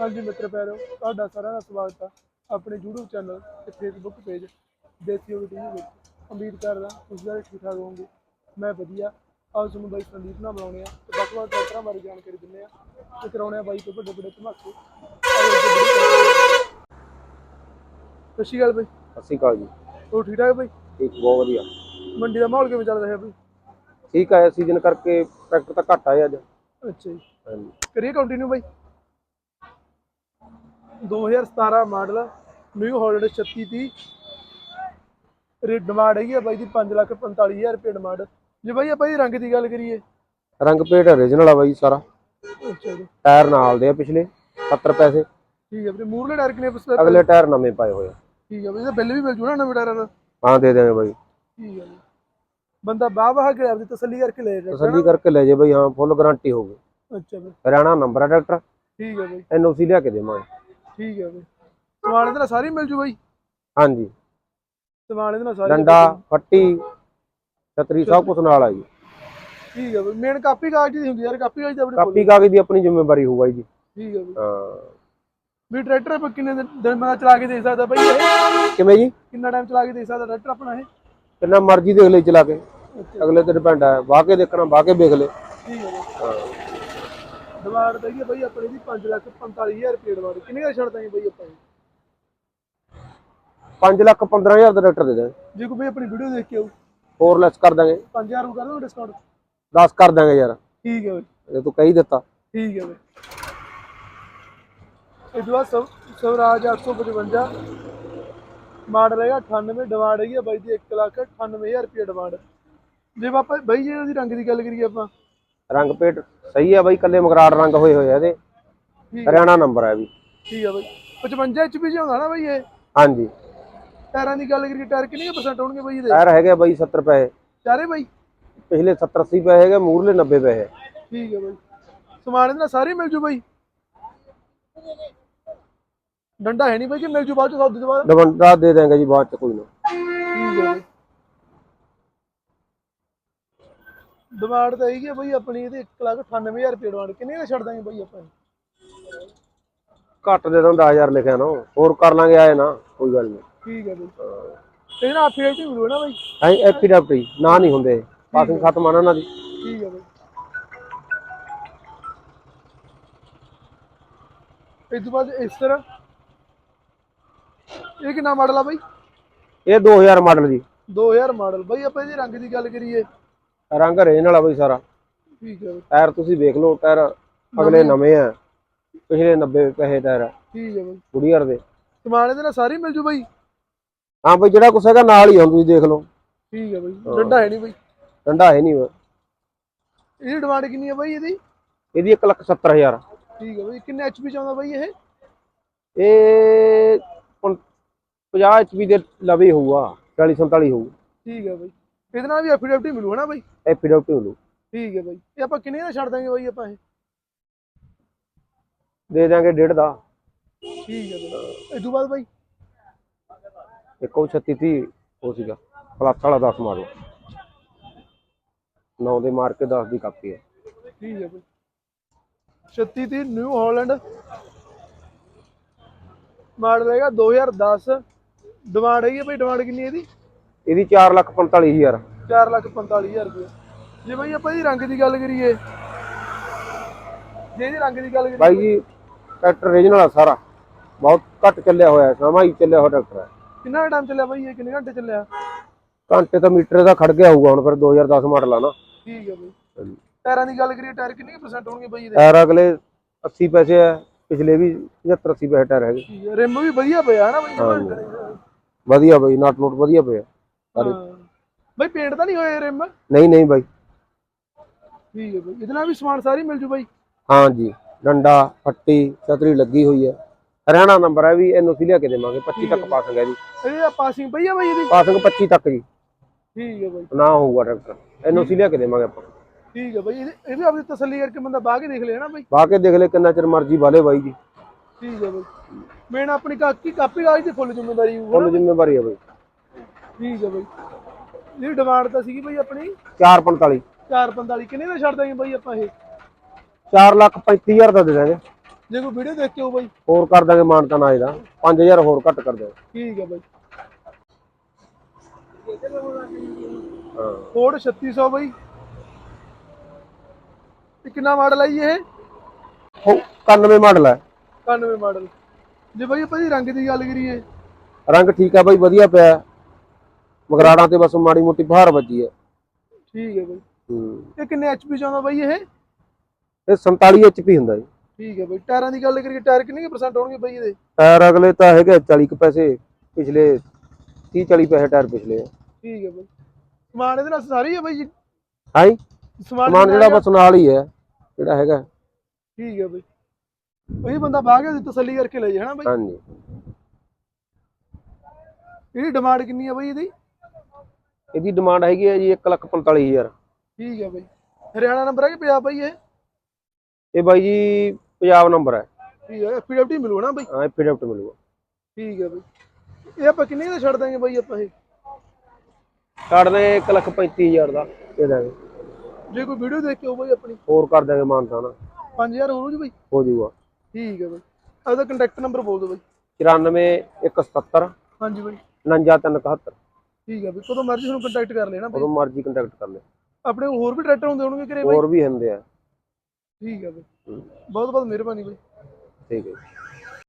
ਹਾਂਜੀ ਮਿੱਤਰ ਪਿਆਰਿਓ ਤੁਹਾਡਾ ਸਾਰਿਆਂ ਦਾ ਸਵਾਗਤ ਹੈ ਆਪਣੇ YouTube ਚੈਨਲ ਤੇ Facebook page Desi OD TV ਵਿੱਚ ਉਮੀਦ ਕਰਦਾ ਤੁਸੀਂ ਸਾਰੇ ਠੀਕ ਠਾਕ ਹੋਵੋਗੇ। ਮੈਂ ਵਧੀਆ ਆਓ ਤੁਹਾਨੂੰ ਬਾਈ ਸੰਦੀਪ ਨਾਲ ਬਣਾਉਣੇ ਆ ਤੇ ਵੱਖ ਵੱਖ ਟਰੈਕਟਰਾਂ ਬਾਰੇ ਜਾਣਕਾਰੀ ਦਿੰਦੇ ਆ ਤੇ ਕਰਾਉਣੇ ਆ ਬਾਈ ਤੋਂ ਵੱਡੇ ਵੱਡੇ ਧਮਾਕੇ। ਸਤਿ ਸ਼੍ਰੀ ਅਕਾਲ ਬਾਈ। ਅਕਾਲ ਜੀ। ਹੋਰ ਠੀਕ ਠਾਕ ਬਾਈ? ਠੀਕ ਬਹੁਤ ਵਧੀਆ। ਮੰਡੀ ਦਾ ਮਾਹੌਲ ਕਿਵੇਂ ਚੱਲ ਰਿਹਾ ਬਾਈ? ਠੀਕ ਹੈ ਸੀਜ਼ਨ ਕਰਕੇ ਟਰੈਕਟਰ ਤਾਂ ਘੱਟ ਆਏ ਅੱਜ। ਅੱਛਾ ਜੀ। ਹਾਂਜੀ। ਕਰੀਏ ਕੰਟੀਨਿਊ ਬਾਈ? 2017 model New Holland 3630 rate demand ਹੈਗੀ ਆ ਬਾਈ ਦੀ 545000 ਰੁਪਏ ਡਿਮਾਂਡ ਜੇ ਬਾਈ ਆਪਾਂ ਇਹ ਰੰਗ ਦੀ ਗੱਲ ਕਰੀਏ। ਰੰਗ ਪੇਟ origignal ਆ ਬਾਈ ਸਾਰਾ। ਅੱਛਾ ਜੀ। ਟਾਇਰ ਨਾਲ ਦੇ ਆ ਪਿਛਲੇ 70 ਪੈਸੇ। ਠੀਕ ਹੈ ਵੀਰੇ ਮੂਰਲੇ ਟਾਇਰ ਕਿੰਨੇ ਪਸੰਦ ਅਗਲੇ ਟਾਇਰ ਨਵੇਂ ਪਾਏ ਹੋਏ ਆ। ਠੀਕ ਹੈ ਇਹਦਾ ਬਿੱਲ ਵੀ ਮਿਲ ਜੂ ਨਾ ਨਵੇਂ ਟਾਇਰਾਂ ਦਾ? ਹਾਂ ਦੇ ਦੇਵਾਂਗੇ ਬਾਈ। ਠੀਕ ਹੈ ਬੰਦਾ ਬਾਹ ਬਾਹ ਕੇ ਆਪਦੀ ਤਸੱਲੀ ਕਰਕੇ ਲੈ ਜਾ ਤਸੱਲੀ ਕਰਕੇ ਲੈ ਜੇ ਬਾਈ ਹਾਂ ਫੁੱਲ ਗਾਰੰਟੀ ਹੋਊਗੀ। ਅੱਛਾ ਬਾਈ ਹਰਿਆਣਾ ਨੰਬਰ ਆ ਟਰੈਕਟਰ ਠੀਕ ਹੈ ਬਾਈ। ਐਨਓਸੀ ਲਿਆ ਕੇ ਦੇਵਾਂਗੇ। ਠੀਕ ਹੈ ਬਾਈ। ਸਮਾਨ ਇਹਦੇ ਨਾਲ ਸਾਰੀ ਮਿਲ ਜੂ ਬਾਈ? ਹਾਂਜੀ। ਸਮਾਨ ਇਹਦੇ ਨਾਲ ਸਾਰੀ ਡੰਡਾ ਫੱਟੀ ਛਤਰੀ ਸਭ ਕੁਝ ਨਾਲ ਆ ਜੀ। ਠੀਕ ਹੈ ਬਾਈ। ਮੇਨ ਕਾਪੀ ਕਾਗਜ਼ ਦੀ ਹੁੰਦੀ ਯਾਰ ਕਾਪੀ ਕਾਗਜ਼ ਤਾਂ ਆਪਣੇ ਕੋਲ ਕਾਪੀ ਕਾਗਜ਼ ਦੀ ਆਪਣੀ ਜ਼ਿੰਮੇਵਾਰੀ ਹੋਊ ਬਾਈ ਜੀ। ਠੀਕ ਹੈ ਬਾਈ। ਹਾਂ। ਵੀ ਟਰੈਕਟਰ ਆਪਾਂ ਕਿੰਨੇ ਦਿਨ ਬਾਅਦ ਚਲਾ ਕੇ ਦੇਖ ਸਕਦਾ ਬਾਈ ਇਹ? ਕਿਵੇਂ ਜੀ? ਕਿੰਨਾ ਟਾਈਮ ਚਲਾ ਕੇ ਦੇਖ ਸਕਦਾ ਟਰੈਕਟਰ ਆਪਣਾ ਇਹ? ਕਿੰਨਾ ਮਰਜ਼ੀ ਦੇਖ ਲੈ ਚਲਾ ਕੇ। ਅਗਲੇ ਤੇ ਡਿਪੈਂਡ ਹੈ ਵਾਹ ਕੇ ਦੇਖਣਾ ਵਾਹ ਕੇ ਵੇਖ ਲੈ। ਠੀਕ ਹੈ ਹਾਂ। ਤਾਂ ਹੈਗੀ ਆ ਬਾਈ ਆਪਣੇ ਦੀ 5 ਲੱਖ 45000 ਰੁਪਏ ਡਿਮਾਂਡ ਕਿੰਨੇ ਦਾ ਛੱਡ ਦਾਂਗੇ ਬਾਈ ਆਪਾਂ? ਇਹ? 5 ਲੱਖ 15000 ਦਾ ਟਰੈਕਟਰ ਦੇ ਦਾਂਗੇ ਜੇ ਕੋਈ ਬਾਈ ਆਪਣੀ ਵੀਡੀਓ ਦੇਖ ਕੇ ਆਊ। ਹੋਰ ਲੈਸ ਕਰ ਦਾਂਗੇ 5000 ਨੂੰ ਕਰ ਦੋ ਡਿਸਕਾਊਂਟ 10 ਕਰ ਦਾਂਗੇ ਯਾਰ। ਠੀਕ ਹੈ ਬਾਈ। ਤੂੰ ਕਹੀ ਦਿੱਤਾ। ਠੀਕ ਹੈ ਬਾਈ। ਇਹ ਦੁਆ ਸਵ ਸਵਰਾਜ 855 ਮਾਡਲ ਹੈਗਾ 98 ਡਿਮਾਂਡ ਹੈਗੀ ਬਾਈ ਦੀ 1 ਲੱਖ 98000 ਰੁਪਏ ਡਿਮਾਂਡ ਜੇ ਆਪਾਂ ਬਾਈ ਜੀ ਇਹਦੀ ਰੰਗ ਦੀ ਗੱਲ ਕਰੀਏ ਆਪਾਂ ਰੰਗ ਪੇਟ ਸਹੀ ਆ ਬਾਈ ਕੱਲੇ ਮਗਰਾੜ ਰੰਗ ਹੋਏ ਹੋਏ ਆ ਇਹਦੇ। ਹਰਿਆਣਾ ਨੰਬਰ ਹੈ ਵੀ। ਠੀਕ ਹੈ ਬਾਈ। 55 ਐਚਪੀ ਜੀ ਹੁੰਦਾ ਨਾ ਬਾਈ ਇਹ? ਹਾਂਜੀ। ਟਾਇਰਾਂ ਦੀ ਗੱਲ ਕਰੀਏ ਟਾਇਰ ਕਿੰਨੇ ਪਰਸੈਂਟ ਹੋਣਗੇ ਬਾਈ ਇਹਦੇ? ਟਾਇਰ ਹੈਗੇ ਆ ਬਾਈ 70 ਪੈਸੇ। ਚਾਰੇ ਬਾਈ? ਪਿਛਲੇ 70 80 ਪੈਸੇ ਹੈਗੇ ਮੂਰਲੇ 90 ਪੈਸੇ। ਠੀਕ ਹੈ ਬਾਈ। ਸਮਾਨ ਇਹਦੇ ਨਾਲ ਸਾਰੇ ਮਿਲ ਜੂ ਬਾਈ? ਡੰਡਾ ਹੈ ਨਹੀਂ ਬਾਈ ਕਿ ਮਿਲ ਜੂ ਬਾਅਦ ਚ ਸੌਦੇ ਤੋਂ ਬਾਅਦ? ਡਿਮਾਂਡਾ ਦੇ ਦਾਂਗੇ ਜੀ ਬਾਅਦ ਚ ਕੋਈ ਨਾ। ਠੀਕ ਹੈ ਬਾਈ। ਡਿਮਾਂਡ ਤਾਂ ਹੈਗੀ ਆ ਬਾਈ ਆਪਣੀ ਇਹਦੇ 1 ਲੱਖ 98000 ਰੁਪਏ ਡਿਮਾਂਡ ਕਿੰਨੇ ਦਾ ਛੱਡ ਦਾਂਗੇ ਬਾਈ ਆਪਾਂ? ਘੱਟ ਦੇ ਦਾਂ 10000 ਲਿਖਿਆ ਨਾ ਹੋਰ ਕਰ ਲਾਂਗੇ ਆਏ ਨਾ ਕੋਈ ਗੱਲ ਨਹੀਂ। ਠੀਕ ਹੈ ਬਾਈ। ਇਹਦੇ ਨਾਲ ਫੀਲਟੀ ਮਿਲੂ ਨਾ ਬਾਈ। ਐ ਐਫੀਡੈਪਟੀ ਨਾ ਨਹੀਂ ਹੁੰਦੇ। ਪਾਸਿੰਗ ਖਤਮ ਆਣਾ ਨਾ ਦੀ। ਠੀਕ ਹੈ ਬਾਈ। ਇਸ ਤੋਂ ਬਾਅਦ ਇਸ ਤਰ੍ਹਾਂ। ਇਹ ਕਿੰਨਾ ਮਾਡਲ ਆ ਬਾਈ? ਇਹ 2000 ਮਾਡਲ ਜੀ। 2000 ਮਾਡਲ ਬਾਈ ਆਪਾਂ ਇਹਦੇ ਰੰਗ ਦੀ ਗੱਲ ਕਰੀਏ। ਰੰਗ ਰੇਨ ਵਾਲਾ ਬਾਈ ਸਾਰਾ। ਠੀਕ ਹੈ ਬਾਈ। ਟਾਇਰ ਤੁਸੀਂ ਵੇਖ ਲਓ ਟਾਇਰ ਅਗਲੇ ਨਵੇਂ। ਆ। ਪਿਛਲੇ 90 ਪੈਸੇ ਟਾਇਰ ਆ। ਠੀਕ ਹੈ ਬਾਈ। ਗੁੜੀਅਰ ਦੇ। ਸਮਾਨ ਇਹਦੇ ਨਾਲ ਸਾਰੀ ਮਿਲ ਜੂ ਬਾਈ। ਹਾਂ ਬਾਈ ਜਿਹੜਾ ਕੁਛ ਹੈਗਾ ਨਾਲ ਹੀ ਆ ਤੁਸੀਂ ਦੇਖ ਲਓ। ਠੀਕ ਹੈ ਬਾਈ। ਡੰਡਾ ਹੈ ਨਹੀਂ ਬਾਈ। ਠੰਡਾ ਹੈ ਨਹੀਂ ਇਹਦੀ ਡਿਮਾਂਡ ਕਿੰਨੀ ਹੈ ਬਾਈ ਇਹਦੀ? ਇਹਦੀ 1 ਲੱਖ 70 ਹਜ਼ਾਰ। ਠੀਕ ਹੈ ਬਾਈ। ਕਿੰਨੇ ਐਚਪੀ ਚਾਹੁੰਦਾ ਬਾਈ ਇਹ? ਇਹ ਹੁਣ 50 ਐਚਪੀ ਦੇ ਲਵੇ ਹੋਊਗਾ 40 47 ਹੋਊ। ਠੀਕ ਹੈ ਬਾਈ। ਇਹਦੇ ਨਾਲ ਵੀ ਐਫੀਡੈਵਿਟੀ ਮਿਲੂ ਹਨਾ ਬਾਈ? ਐਫੀਡੈਪਟੀ ਹੋਊ ਠੀਕ ਹੈ ਬਾਈ। ਇਹ ਆਪਾਂ ਕਿੰਨੇ ਦਾ ਛੱਡ ਦਾਂਗੇ ਬਾਈ ਆਪਾਂ ਇਹ? ਦੇ ਦਾਂਗੇ ਡੇਢ ਦਾ। ਠੀਕ ਹੈ ਬਾਈ। ਇਹ ਤੋਂ ਬਾਅਦ ਬਾਈ? ਇੱਕ ਉਹ 36 30 ਉਹ ਸੀਗਾ। ਪਲੱਸ ਵਾਲਾ 10 ਮਾਰੋ। 9 ਦੇ ਮਾਰ ਕੇ 10 ਦੀ ਕਾਪੀ ਹੈ। ਠੀਕ ਹੈ ਬਾਈ। 36 ਦੀ ਨਿਊ ਹਾਲੈਂਡ ਮਾਡਲ ਹੈਗਾ 2010 ਡਿਮਾਂਡ ਹੈਗੀ ਬਾਈ ਡਿਮਾਂਡ ਕਿੰਨੀ ਹੈ ਇਹਦੀ? ਇਹਦੀ 4 ਲੱਖ 45 ਹਜ਼ਾਰ। 4 ਲੱਖ 45000 ਰੁਪਏ। ਜੇ ਬਾਈ ਆਪਾਂ ਇਹਦੀ ਰੰਗ ਦੀ ਗੱਲ ਕਰੀਏ ਜੇ ਇਹਦੀ ਰੰਗ ਦੀ ਗੱਲ ਕਰੀਏ ਬਾਈ ਜੀ ਟਰੈਕਟਰ ਰੀਜਨਲ ਆ ਸਾਰਾ। ਬਹੁਤ ਘੱਟ ਚੱਲਿਆ ਹੋਇਆ ਹੈ ਸਮਾਂ ਹੀ ਚੱਲਿਆ ਹੋਇਆ ਟਰੈਕਟਰ ਹੈ। ਕਿੰਨਾ ਟਾਈਮ ਚੱਲਿਆ ਬਾਈ ਇਹ? ਕਿੰਨੇ ਘੰਟੇ ਚੱਲਿਆ? ਘੰਟੇ ਤਾਂ ਮੀਟਰ ਦਾ ਖੜ ਗਿਆ ਹੋਊਗਾ ਹੁਣ ਫਿਰ 2010 ਮਾਡਲ ਆ ਨਾ। ਠੀਕ ਹੈ ਬਾਈ। ਟਾਇਰਾਂ ਦੀ ਗੱਲ ਕਰੀਏ ਟਾਇਰ ਕਿੰਨੇ ਪਰਸੈਂਟ ਹੋਣਗੇ ਬਾਈ ਇਹਦੇ? ਟਾਇਰ ਅਗਲੇ 80 ਪੈਸੇ ਹੈ ਪਿਛਲੇ ਵੀ 75 80 ਪੈਸੇ ਟਾਇਰ ਹੈਗੇ। ਹੈ ਰਿਮ ਵੀ ਵਧੀਆ ਪਿਆ ਹਨਾ ਬਾਈ? ਜਮਾਂ ਹਾਂਜੀ। ਹਾਂ ਵਧੀਆ ਬਾਈ ਨਟ ਨੋਟ ਵਧੀਆ ਪਿਆ। ਸਾਰੇ ਬਾਈ ਪੇਂਟ ਤਾਂ ਨਹੀਂ ਹੋਇਆ ਰਿਮ? ਨਹੀਂ ਨਹੀਂ ਬਾਈ। ਠੀਕ ਹੈ ਬਾਈ। ਇਹਦੇ ਨਾਲ ਵੀ ਸਮਾਨ ਸਾਰੀ ਮਿਲ ਜੂ ਬਾਈ? ਹਾਂ ਜੀ। ਡੰਡਾ ਫੱਟੀ ਛਤਰੀ ਲੱਗੀ ਹੋਈ ਹੈ। ਹਰਿਆਣਾ ਨੰਬਰ ਹੈ ਵੀ ਐਨਓਸੀ ਲਿਆ ਕੇ ਦੇਵਾਂਗੇ। 25 ਤੱਕ ਪਾਸਿੰਗ ਹੈ ਜੀ। ਇਹ ਪਾਸਿੰਗ ਪਈ ਆ ਬਾਈ ਇਹਦੀ? ਪਾਸਿੰਗ 25 ਤੱਕ ਜੀ। ਠੀਕ ਹੈ ਬਾਈ। ਨਾ ਹੋਊਗਾ ਟਰੈਕਟਰ ਐਨਓਸੀ ਲਿਆ ਕੇ ਦੇਵਾਂਗੇ ਆਪਾਂ। ਠੀਕ ਹੈ ਬਾਈ। ਇਹ ਵੀ ਆਪਣੀ ਤਸੱਲੀ ਕਰਕੇ ਬੰਦਾ ਬਾਹ ਕੇ ਦੇਖ ਲੈ ਨਾ ਬਾਈ? ਬਾਹ ਕੇ ਦੇਖ ਲੈ ਕਿੰਨਾ ਚਿਰ ਮਰਜ਼ੀ ਵਾਲੇ ਬਾਈ ਜੀ। ਠੀਕ ਹੈ ਬਾਈ। ਮੇਨ ਆਪਣੀ ਕਾਕੀ ਕਾਪੀ ਕਾਗਜ਼ ਦੀ ਫੁੱਲ ਜ਼ਿੰਮੇਵਾਰੀ ਫੁੱਲ ਜ਼ਿੰਮੇਵਾਰੀ ਹੈ ਬਾਈ। ਠੀਕ ਹੈ ਬਾਈ। ਇਹ ਡਿਮਾਂਡ ਤਾਂ ਸੀਗੀ ਬਾਈ ਆਪਣੀ? 445 445 ਕਿੰਨੇ ਦਾ ਛੱਡ ਦਾਂਗੇ ਬਾਈ ਆਪਾਂ ਇਹ? 4 ਲੱਖ 35000 ਦਾ ਦੇ ਦਾਂਗੇ। ਜੇ ਕੋਈ ਵੀਡੀਓ ਦੇਖ ਕੇ ਆਓ ਬਾਈ। ਹੋਰ ਕਰ ਦਾਂਗੇ ਮਾਨਤਾ ਨਾ ਇਹਦਾ। 5000 ਹੋਰ ਘੱਟ ਕਰ ਦਿਓ ਠੀਕ ਹੈ ਬਾਈ। ਹਾਂ। ਕੋਡ 3600 ਬਾਈ। ਇਹ ਕਿੰਨਾ ਮਾਡਲ ਹੈ ਜੀ ਇਹ? ਉਹ 91 ਮਾਡਲ ਹੈ 91 ਮਾਡਲ ਜੇ ਬਾਈ ਆਪਾਂ ਜੀ ਰੰਗ ਦੀ ਗੱਲ ਕਰੀਏ। ਰੰਗ ਠੀਕ ਹੈ ਬਾਈ ਵਧੀਆ ਪਿਆ। ਹੈ। ਮਗਰਾੜਾਂ ਤੇ ਬਸ ਮਾੜੀ ਮੋਟੀ ਬਹਾਰ ਵੱਜੀ ਹੈ। ਠੀਕ ਹੈ ਬਾਈ। ਹੂੰ। ਇਹ ਕਿੰਨੇ ਐਚਪੀ ਚਾਹੁੰਦਾ ਬਾਈ ਇਹ? ਇਹ 47 ਐਚਪੀ ਹੁੰਦਾ ਜੀ। ਠੀਕ ਹੈ ਬਾਈ ਟਾਇਰਾਂ ਦੀ ਗੱਲ ਕਰੀਏ ਟਾਇਰ ਕਿੰਨੇ ਪਰਸੈਂਟ ਹੋਣਗੇ ਬਾਈ ਇਹਦੇ? ਟਾਇਰ ਅਗਲੇ ਤਾਂ ਹੈਗੇ 40 ਕੁ ਪੈਸੇ ਪਿਛਲੇ 30 40 ਪੈਸੇ ਟਾਇਰ ਪਿਛਲੇ ਆ। ਠੀਕ ਹੈ ਬਾਈ। ਸਮਾਨ ਇਹਦੇ ਨਾਲ ਸਾਰੀ ਹੈ ਬਾਈ ਜੀ? ਹਾਂ? ਜੀ ਸਮਾਨ ਜਿਹੜਾ? ਬਸ ਨਾਲ ਹੀ ਹੈ ਜਿਹੜਾ ਹੈਗਾ। ਠੀਕ ਹੈ ਬਾਈ। ਉਹੀ ਬੰਦਾ ਬਾਹ ਕੇ ਤਸੱਲੀ ਕਰਕੇ ਲੈ ਜਾ ਹਨਾ ਬਾਈ? ਹਾਂਜੀ। ਇਹਦੀ ਡਿਮਾਂਡ ਕਿੰਨੀ ਹੈ ਬਾਈ ਇਹਦੀ? ਇਹਦੀ ਡਿਮਾਂਡ ਹੈਗੀ ਹੈ ਜੀ 145000 ਠੀਕ ਹੈ ਬਾਈ। ਹਰਿਆਣਾ ਨੰਬਰ ਹੈ ਕਿ ਪੰਜਾਬ ਬਾਈ ਇਹ? ਇਹ ਬਾਈ ਜੀ ਪੰਜਾਬ ਨੰਬਰ ਹੈ। ਠੀਕ ਹੈ ਮਿਲੂ ਨਾ ਬਾਈ। ਹਾਂ ਐਫੀਡੈਵਿਟ ਮਿਲੂਗਾ। ਠੀਕ ਹੈ ਬਾਈ। ਇਹ ਆਪਾਂ ਕਿੰਨੇ ਦਾ ਛੱਡ ਦਾਂਗੇ ਬਾਈ ਆਪਾਂ ਇਹ? ਛੱਡ ਦੇ 135000 ਦਾ ਦੇ ਦਾਂਗੇ। ਜੇ ਕੋਈ ਵੀਡੀਓ ਦੇਖ ਕੇ ਆਓ ਬਾਈ ਆਪਣੀ। ਹੋਰ ਕਰ ਦਾਂਗੇ ਮਾਨਤਾ ਨਾ 5000 ਹੋ ਜੂ ਬਾਈ। ਹੋ ਜਾਊਗਾ। ਠੀਕ ਹੈ ਬਾਈ। ਆਪਦਾ ਕੰਟੈਕਟ ਨੰਬਰ ਬੋਲ ਦਿਓ ਬਾਈ। 94 177 ਹਾਂਜੀ ਬਾਈ। 59371 ਠੀਕ ਹੈ ਬਾਈ ਕਦੋਂ ਮਰਜ਼ੀ ਤੁਹਾਨੂੰ ਕੰਟੈਕਟ ਕਰ ਲੈਣਾ ਬਾਈ ਉਦੋਂ ਮਰਜ਼ੀ ਕੰਟੈਕਟ ਕਰ ਲੈ। ਆਪਣੇ ਕੋਲ ਹੋਰ ਵੀ ਟਰੈਕਟਰ ਹੁੰਦੇ ਹੋਣਗੇ ਘਰੇ ਬਾਈ? ਹੋਰ ਵੀ ਹੁੰਦੇ ਆ। ਠੀਕ ਹੈ ਬਾਈ। ਬਹੁਤ ਬਹੁਤ ਮਿਹਰਬਾਨੀ ਬਾਈ। ਠੀਕ ਹੈ ਜੀ।